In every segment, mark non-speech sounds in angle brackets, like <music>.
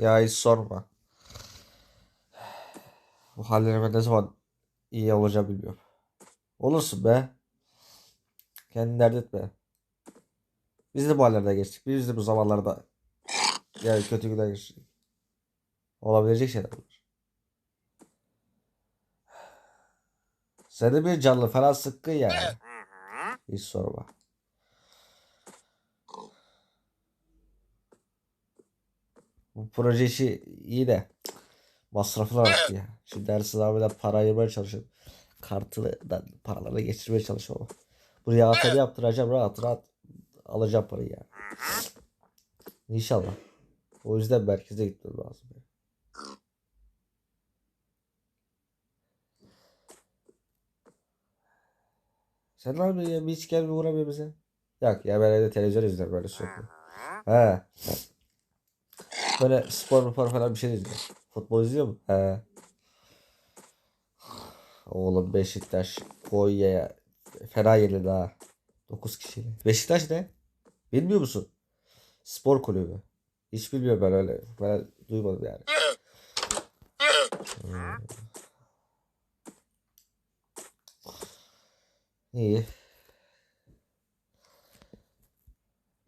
Ya hiç sorma. Bu hallerime ne zaman iyi olacağım bilmiyorum. Olursun be. Kendini dert etme. Biz de bu hallerde geçtik. Biz de bu zamanlarda yani kötü günler geçtik. Olabilecek şeyler bunlar. Seni bir canlı falan sıkkın yani. Hiç sorma. Bu proje işi iyi de masraflar arttı ya. Şimdi Ersin abiyle para ayırmaya çalışıyorum. Kartını paraları geçirmeye çalışıyorum. Buraya ATM yaptıracağım rahat rahat alacağım parayı ya. İnşallah. O yüzden merkeze gitmem lazım. ya. Sen ne yapıyorsun ya? Bir hiç gelme uğramıyor bize. Yok ya ben evde televizyon izliyorum böyle sürekli. He. Böyle spor spor falan bir şey izliyor. Futbol izliyor mu? He. Oğlum Beşiktaş Konya'ya fena yenildi ha. 9 kişiyle. Beşiktaş ne? Bilmiyor musun? Spor kulübü. Hiç bilmiyorum ben öyle. Ben duymadım yani. Hmm. İyi.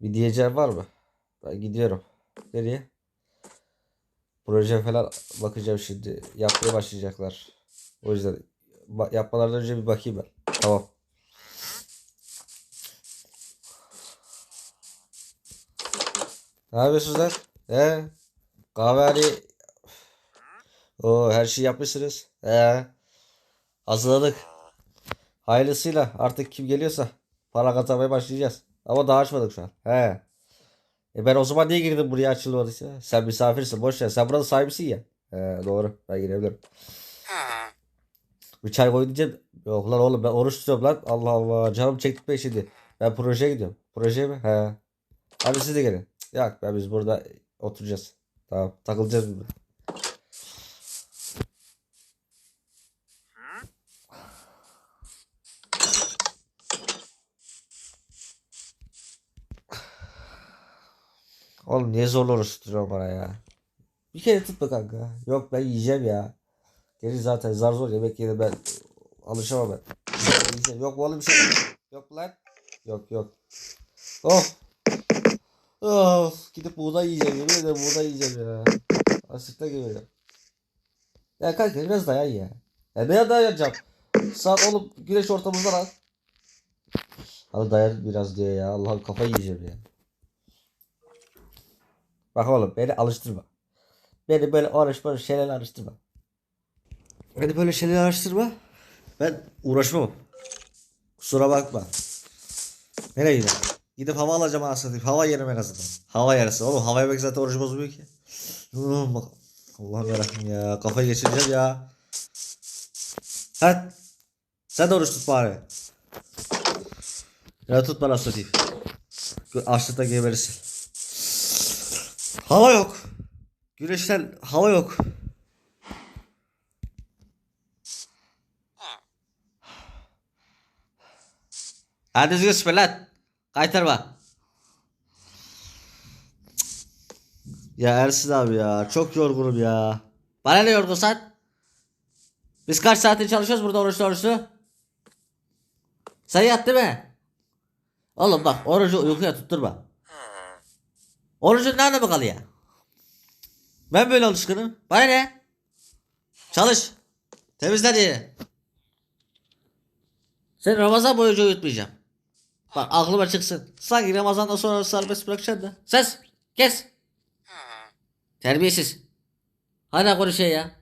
Bir diyeceğim var mı? Ben gidiyorum. Nereye? Proje falan bakacağım şimdi. Yapmaya başlayacaklar. O yüzden yapmalardan önce bir bakayım ben. Tamam. Ne yapıyorsunuz lan? He? Kahvehane... O her şeyi yapmışsınız. He? Hazırladık. Hayırlısıyla artık kim geliyorsa para kazanmaya başlayacağız. Ama daha açmadık şu an. He. E ben o zaman niye girdim buraya açılmadıysa? Sen misafirsin boş ver. Sen buranın sahibisin ya. He, doğru. Ben girebilirim. Bir çay koy diyeceğim. Yok lan oğlum ben oruç tutuyorum lan. Allah Allah. Canım çektik be şimdi. Ben projeye gidiyorum. Projeye mi? He. Hadi siz de gelin. Yok ben biz burada oturacağız. Tamam. Takılacağız burada. Oğlum niye zorla tutuyorsun bana ya? Bir kere tutma kanka. Yok ben yiyeceğim ya. Geri zaten zar zor yemek yedim ben. Alışamam ben. Yiyeceğim. Yok oğlum bir şey? Yok lan? Yok yok. Of. Of. Gidip buğday yiyeceğim. Yemin ederim buğday yiyeceğim ya. Asıkta geliyorum. Ya kanka biraz dayan ya. Ya ne dayanacağım? Saat oğlum güneş ortamızda lan. Hadi dayan biraz diyor ya. Allah'ım kafayı yiyeceğim ya. Bak oğlum beni alıştırma. Beni böyle oruç böyle şeylerle alıştırma. Beni böyle şeylerle alıştırma. Ben uğraşmam. Kusura bakma. Nereye gidelim? Gidip hava alacağım aslında. Hava yerim en azından. Hava yarısı. Oğlum hava yemek zaten orucu bozmuyor ki. Hmm, bak. Allah'ım yarabbim ya. Kafayı geçireceğim ya. Hadi. Sen de oruç tut bari. Ya tut bana satayım. Açlıkta geberirsin. Hava yok. Güneşten hava yok. Hadi düzgün süper lan. Kaytarma. Ya Ersin abi ya çok yorgunum ya. Bana ne yorgunsan? Biz kaç saattir çalışıyoruz burada oruçlu oruçlu? Sen yat değil mi? Oğlum bak orucu uykuya tutturma. Orucun ne anlamı kalıyor? Ben böyle alışkınım. Bana ne? Çalış. Temizle yeri. Seni Ramazan boyunca uyutmayacağım. Bak aklıma çıksın. Sanki Ramazan'dan sonra serbest bırakacaksın da. Ses. Kes. Terbiyesiz. Hala konuşuyor ya.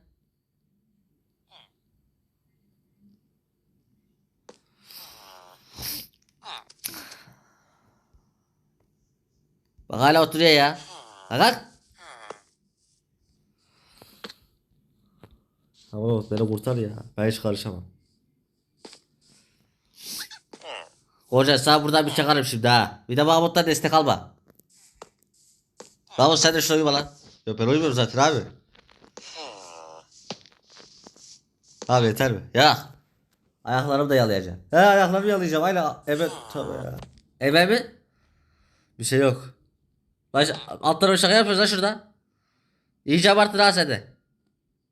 Bak hala oturuyor ya. Kalk. Tamam oğlum beni kurtar ya. Ben hiç karışamam. Hoca sana buradan bir çakarım şimdi ha. Bir de Mahmut'tan destek alma. Mahmut sen de şuna uyuma lan. Yok ben uyumuyorum zaten abi. Abi yeter mi? Ya. Ayaklarımı da yalayacağım. He ayaklarımı yalayacağım. Aynen. Evet. Tabii ya. Ebe mi? Bir şey yok. Baş, alt tarafa şaka yapıyoruz lan şurada. İyice abarttın ha sen de.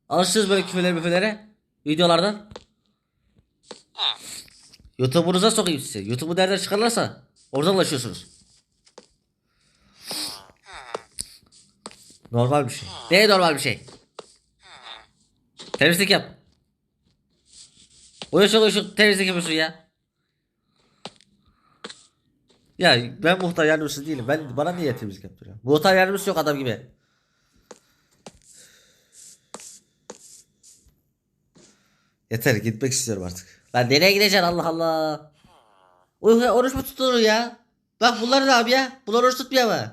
Alıştınız böyle küfürlere müfürlere. Videolardan. YouTube'unuza sokayım sizi. YouTube'u nereden çıkarlarsa oradan ulaşıyorsunuz. Normal bir şey. Ne normal bir şey? Temizlik yap. Uyuşuk uyuşuk temizlik yapıyorsun ya. Ya ben muhtar yardımcısı değilim. Ben bana niye temizlik yaptırıyor? Muhtar yardımcısı yok adam gibi. Yeter gitmek istiyorum artık. Lan nereye gideceksin Allah Allah. Uy, oruç mu tutulur ya? Bak bunlar ne abi ya? Bunlar oruç tutmuyor mu?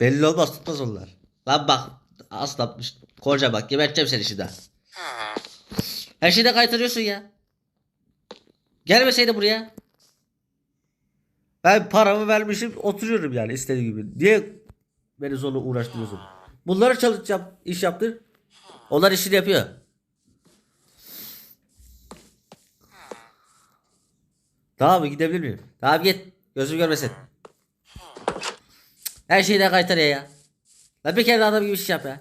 Belli olmaz tutmaz onlar. Lan bak aslatmış. Koca bak geberteceğim seni şimdi. Her şeyde kaytarıyorsun ya. Gelmeseydi buraya. Ben paramı vermişim oturuyorum yani istediğim gibi. Niye beni zorla uğraştırıyorsun? Bunları çalışacağım iş yaptır. Onlar işini yapıyor. Tamam mı gidebilir miyim? Tamam git. Gözüm görmesin. Her şeyi de kaytarıyor ya. Lan bir kere de adam gibi iş yap ya.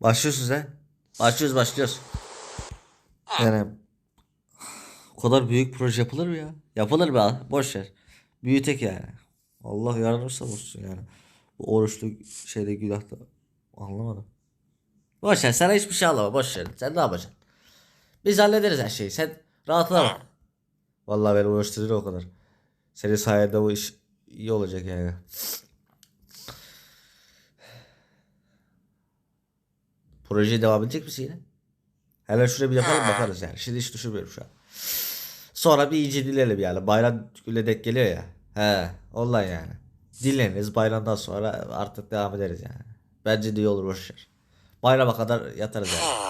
Başlıyorsunuz he. Başlıyoruz başlıyoruz. Yani o kadar büyük proje yapılır mı ya? Yapılır mı? ha? Boş ver. Büyütek yani. Allah yardımcısı olsun yani. Bu oruçlu şeyde günahta. Anlamadım. Boş ver sana hiçbir şey anlama boş ver. Sen ne yapacaksın? Biz hallederiz her şeyi. Sen rahatına bak. Vallahi beni uğraştırır o kadar. Senin sayende bu iş iyi olacak yani. Projeye devam edecek misin yine? Hemen şuraya bir yapalım bakarız yani. Şimdi hiç düşünmüyorum şu an. Sonra bir iyice dilelim yani. Bayram güne denk geliyor ya. He, ondan yani. Dinleniriz bayramdan sonra artık devam ederiz yani. Bence de iyi olur boşver. Bayrama kadar yatarız yani.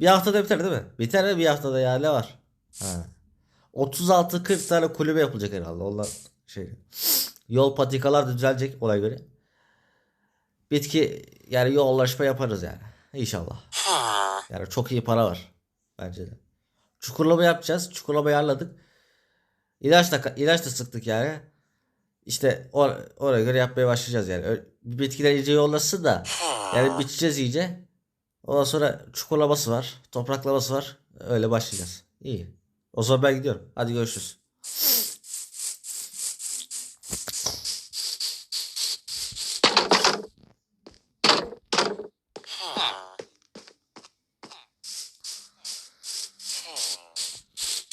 Bir haftada biter değil mi? Biter mi bir haftada ya ne var? Ha. 36-40 tane kulübe yapılacak herhalde. Onlar şey. Yol patikalar düzelecek olay göre. Bitki yani yollaşma yaparız yani. İnşallah. Yani çok iyi para var. Bence de. Çukurlama yapacağız. Çukurlama ayarladık. İlaç da, ilaç da sıktık yani. İşte or- oraya göre yapmaya başlayacağız yani. Ö- Bitkiler iyice yollasın da. Yani biçeceğiz iyice. Ondan sonra çukurlaması var. Topraklaması var. Öyle başlayacağız. İyi. O zaman ben gidiyorum. Hadi görüşürüz. <laughs>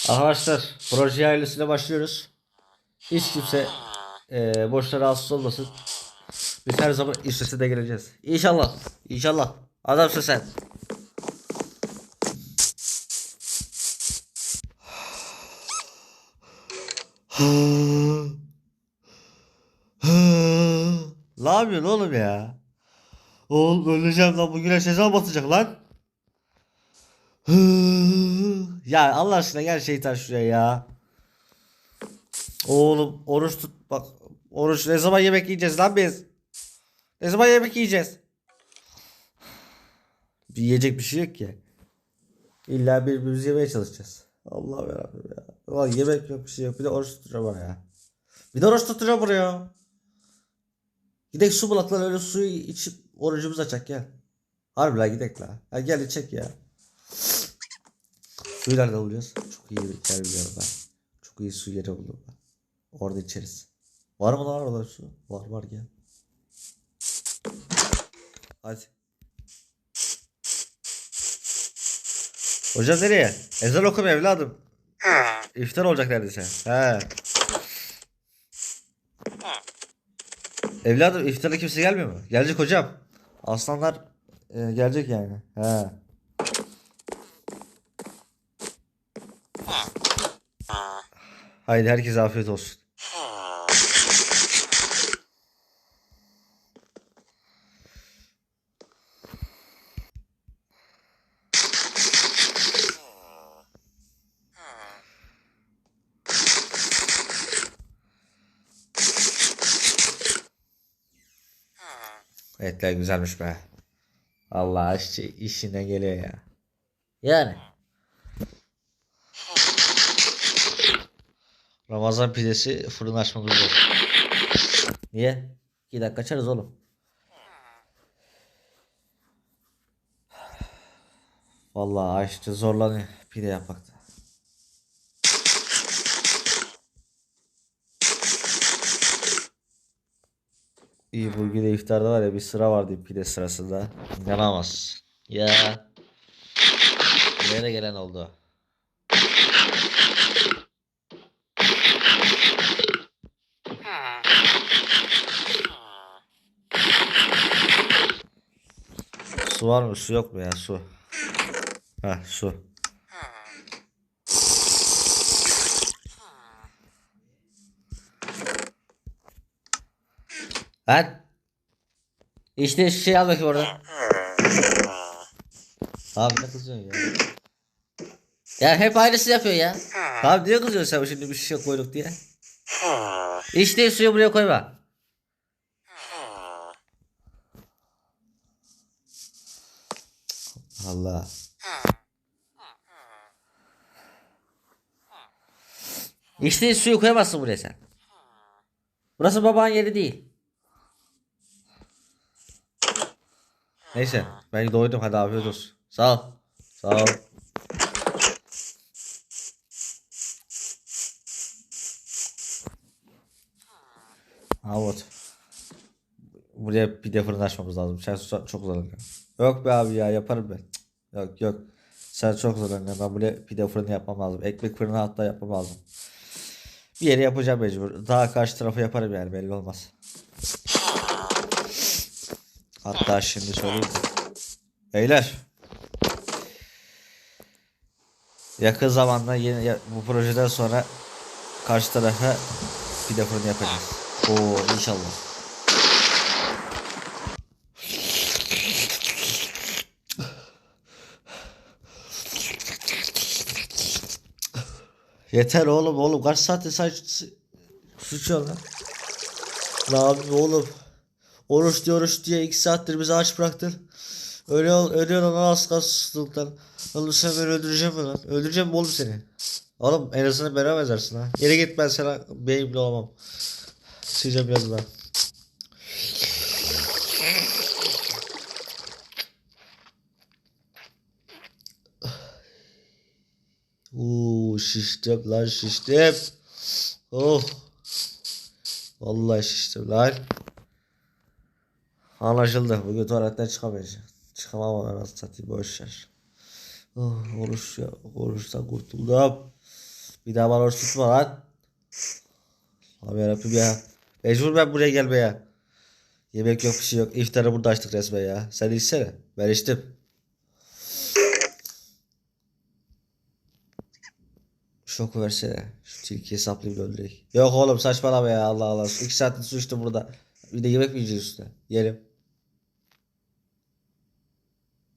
Arkadaşlar proje ailesine başlıyoruz. Hiç kimse eee boşta rahatsız olmasın. Biz her zaman üstesine de geleceğiz. İnşallah. İnşallah. Adamsın sen. ne yapıyorsun oğlum ya? Oğlum öleceğim lan bu güneş ne batacak lan? Ya Allah aşkına gel şeytan şuraya ya. Oğlum oruç tut bak. Oruç ne zaman yemek yiyeceğiz lan biz? Ne zaman yemek yiyeceğiz? Bir yiyecek bir şey yok ki. İlla birbirimizi yemeye çalışacağız. Allah yarabbim ya. Ulan yemek yok bir şey yok. Bir de oruç tutacağım bana ya. Bir de oruç tutacağım buraya. Gidek su bulak lan öyle suyu içip orucumuzu açak gel. Harbi la gidek la. Ha, gel içek ya. Suyu nerede bulacağız? Çok iyi bir yer biliyorum ben. Çok iyi su yeri buldum ben. Orada içeriz. Var mı lan orada su? Var var gel. Hadi. Hocam nereye? Ezan okuma evladım. İftar olacak neredeyse. He. Evladım iftara kimse gelmiyor mu? Gelecek hocam. Aslanlar e, gelecek yani. He. Haydi herkese afiyet olsun. Etler güzelmiş be. Allah işçi işine geliyor ya. Yani. Ramazan pidesi fırın açmamız zor. Niye? 2 dakika açarız oğlum. Vallahi Ayşe zorlanıyor pide yapmakta. İyi bugün de iftarda var ya bir sıra vardı pide sırasında. İnanamaz. Ya. De gelen oldu. Su var mı? Su yok mu ya? Su. Ha su. Lan. İşte şey al bakayım orada. Abi ne kızıyorsun ya? Ya hep aynısını yapıyor ya. Abi niye kızıyorsun sen şimdi bir şey koyduk diye? İşte suyu buraya koyma. Allah. İşte suyu koyamazsın buraya sen. Burası babanın yeri değil. Neyse ben doydum hadi afiyet olsun. Sağ ol. Sağ ol. Havut. Buraya pide fırını açmamız lazım. Sen çok zorlanıyor. Yok be abi ya yaparım ben. Yok yok. Sen çok zorlanıyorsun. Ben buraya pide fırını yapmam lazım. Ekmek fırını hatta yapmam lazım. Bir yere yapacağım mecbur. Daha karşı tarafı yaparım yani belli olmaz. Hatta şimdi söyleyeyim. Beyler. Yakın zamanda yeni bu projeden sonra karşı tarafa pide fırını yapacağız. Oo inşallah. Yeter oğlum oğlum kaç saattir sen su su içiyorsun lan. Ne yapayım oğlum? Oruç diye oruç diye iki saattir bizi aç bıraktın. Ölüyor, ölüyorsun lan az kalsın susuzluktan. Oğlum sen beni öldüreceğim lan? Öldüreceğim mi oğlum seni? Oğlum en azından beraber ezersin ha. Yere git ben sana beyimli olamam. Sileceğim birazdan. Uuu şiştim lan şiştim. Oh. Vallahi şiştim lan. Anlaşıldı. Bugün tuvaletten çıkamayacağım. Çıkamam ama nasıl satayım boş ver. Oh, oruç ya. Oruçtan kurtuldum. Bir daha bana oruç tutma lan. Abi yarabbim ya. Mecbur ben buraya gelmeye. Yemek yok bir şey yok. İftarı burada açtık resmen ya. Sen içsene. Ben içtim. Şoku versene. Şu tilkiyi saplayıp öldüreyim. Yok oğlum saçmalama ya Allah Allah. İki saattir su içtim burada. Bir de yemek mi yiyeceğiz üstüne? Yiyelim.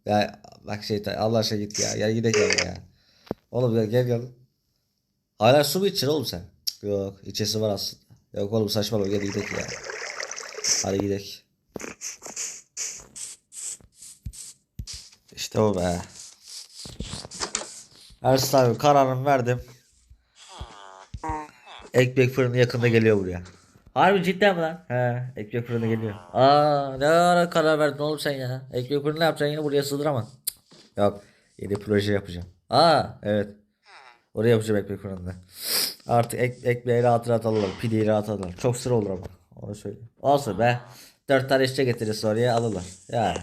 Ya bak şey Allah aşkına git ya. Ya gidelim ya. Oğlum ya gel gel. Hala su mu içeceksin oğlum sen? Cık, Yok içesi var aslında. Yok oğlum saçmalama gel gidelim ya. Hadi gidelim. İşte o be. Ersin abi kararımı verdim. Ekmek fırını yakında geliyor buraya. Harbi cidden mi lan? He, ekmek fırını geliyor. Aa, ne ara karar verdin oğlum sen ya? Ekmek fırını yapacaksın yine buraya sığdıramam. Yok, yeni proje yapacağım. Aa, evet. Oraya yapacağım ekmek fırında. Artık ek, ekmeği rahat rahat alırlar. Pideyi rahat alırlar. Çok sıra olur ama. Onu söyleyeyim. Olsun be. Dört tane işçi getirirse oraya alırlar. Ya.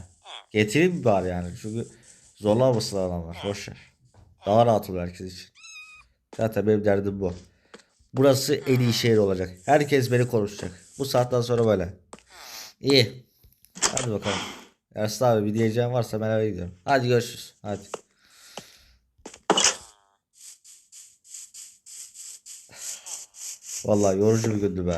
Getireyim mi bari yani? Çünkü zorlamasın adamlar. Boş ver. Daha rahat olur herkes için. Zaten benim derdim bu. Burası en iyi şehir olacak. Herkes beni konuşacak. Bu saatten sonra böyle. İyi. Hadi bakalım. Ersin abi bir diyeceğim varsa ben eve gidiyorum. Hadi görüşürüz. Hadi. Vallahi yorucu bir gündü be.